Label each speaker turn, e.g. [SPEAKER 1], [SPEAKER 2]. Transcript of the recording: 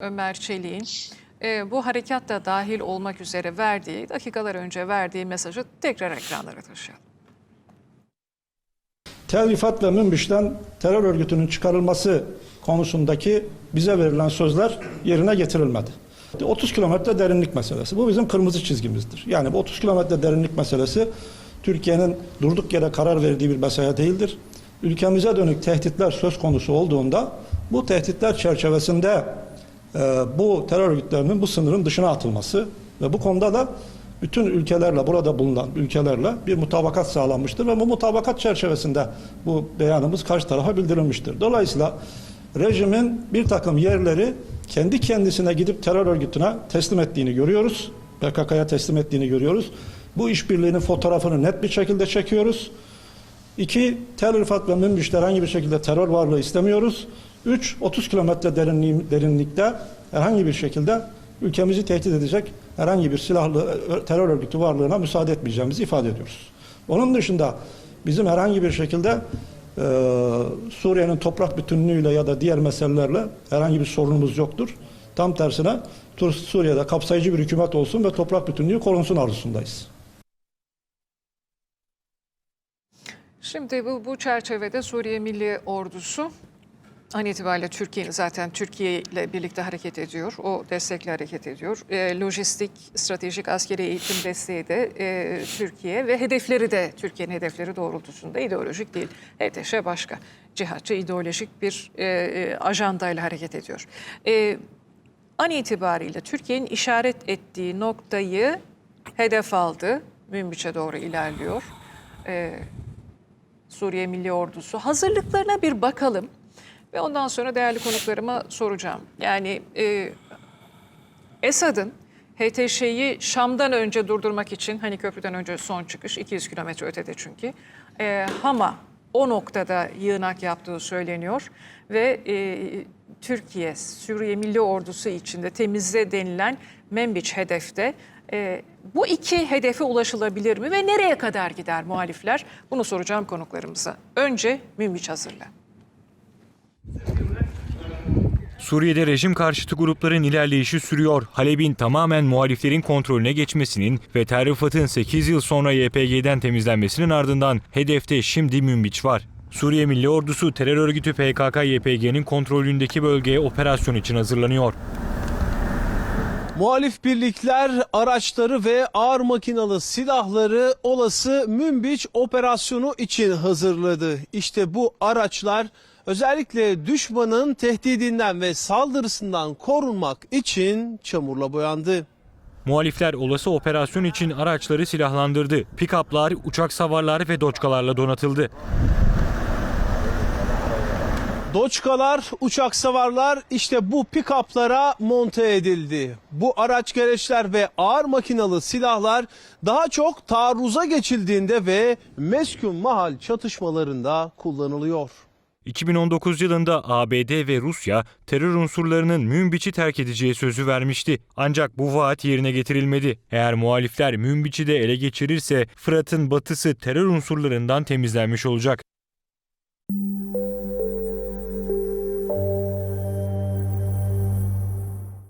[SPEAKER 1] Ömer Çelik'in e, bu harekatta dahil olmak üzere verdiği, dakikalar önce verdiği mesajı tekrar ekranlara taşıyalım.
[SPEAKER 2] Tel Rifat ve Münbiş'ten terör örgütünün çıkarılması konusundaki bize verilen sözler yerine getirilmedi. 30 kilometre derinlik meselesi. Bu bizim kırmızı çizgimizdir. Yani bu 30 kilometre derinlik meselesi Türkiye'nin durduk yere karar verdiği bir mesele değildir. Ülkemize dönük tehditler söz konusu olduğunda bu tehditler çerçevesinde bu terör örgütlerinin bu sınırın dışına atılması ve bu konuda da bütün ülkelerle burada bulunan ülkelerle bir mutabakat sağlanmıştır ve bu mutabakat çerçevesinde bu beyanımız karşı tarafa bildirilmiştir. Dolayısıyla rejimin bir takım yerleri kendi kendisine gidip terör örgütüne teslim ettiğini görüyoruz. PKK'ya teslim ettiğini görüyoruz. Bu işbirliğinin fotoğrafını net bir şekilde çekiyoruz. İki, Tel Rifat ve Münbiş'te herhangi bir şekilde terör varlığı istemiyoruz. Üç, 30 kilometre derinlikte herhangi bir şekilde ülkemizi tehdit edecek herhangi bir silahlı ö- terör örgütü varlığına müsaade etmeyeceğimizi ifade ediyoruz. Onun dışında bizim herhangi bir şekilde e, Suriye'nin toprak bütünlüğüyle ya da diğer meselelerle herhangi bir sorunumuz yoktur. Tam tersine Suriye'de kapsayıcı bir hükümet olsun ve toprak bütünlüğü korunsun arzusundayız.
[SPEAKER 1] Şimdi bu, bu çerçevede Suriye Milli Ordusu an itibariyle Türkiye zaten Türkiye ile birlikte hareket ediyor. O destekle hareket ediyor. E, lojistik, stratejik askeri eğitim desteği de e, Türkiye ve hedefleri de Türkiye'nin hedefleri doğrultusunda ideolojik değil. HTŞ başka. Cihatçı ideolojik bir e, e, ajandayla hareket ediyor. E, an itibariyle Türkiye'nin işaret ettiği noktayı hedef aldı. Münbiç'e doğru ilerliyor. E, Suriye Milli Ordusu. Hazırlıklarına bir bakalım ve ondan sonra değerli konuklarıma soracağım. Yani e, Esad'ın HTŞ'yi Şam'dan önce durdurmak için hani köprüden önce son çıkış 200 kilometre ötede çünkü e, Hama o noktada yığınak yaptığı söyleniyor ve e, Türkiye Suriye Milli Ordusu içinde temizle denilen Membiç hedefte e, bu iki hedefe ulaşılabilir mi ve nereye kadar gider muhalifler? Bunu soracağım konuklarımıza. Önce Münbiç hazırla.
[SPEAKER 3] Suriye'de rejim karşıtı grupların ilerleyişi sürüyor. Halep'in tamamen muhaliflerin kontrolüne geçmesinin ve Tel Rifat'ın 8 yıl sonra YPG'den temizlenmesinin ardından hedefte şimdi Münbiç var. Suriye Milli Ordusu terör örgütü PKK-YPG'nin kontrolündeki bölgeye operasyon için hazırlanıyor.
[SPEAKER 4] Muhalif birlikler araçları ve ağır makinalı silahları olası Münbiç operasyonu için hazırladı. İşte bu araçlar özellikle düşmanın tehdidinden ve saldırısından korunmak için çamurla boyandı.
[SPEAKER 3] Muhalifler olası operasyon için araçları silahlandırdı. Pikaplar, uçak savarlar ve doçkalarla donatıldı.
[SPEAKER 4] Doçkalar, uçak savarlar işte bu pikaplara monte edildi. Bu araç gereçler ve ağır makinalı silahlar daha çok taarruza geçildiğinde ve meskun mahal çatışmalarında kullanılıyor.
[SPEAKER 3] 2019 yılında ABD ve Rusya terör unsurlarının Münbiç'i terk edeceği sözü vermişti. Ancak bu vaat yerine getirilmedi. Eğer muhalifler Münbiç'i de ele geçirirse Fırat'ın batısı terör unsurlarından temizlenmiş olacak.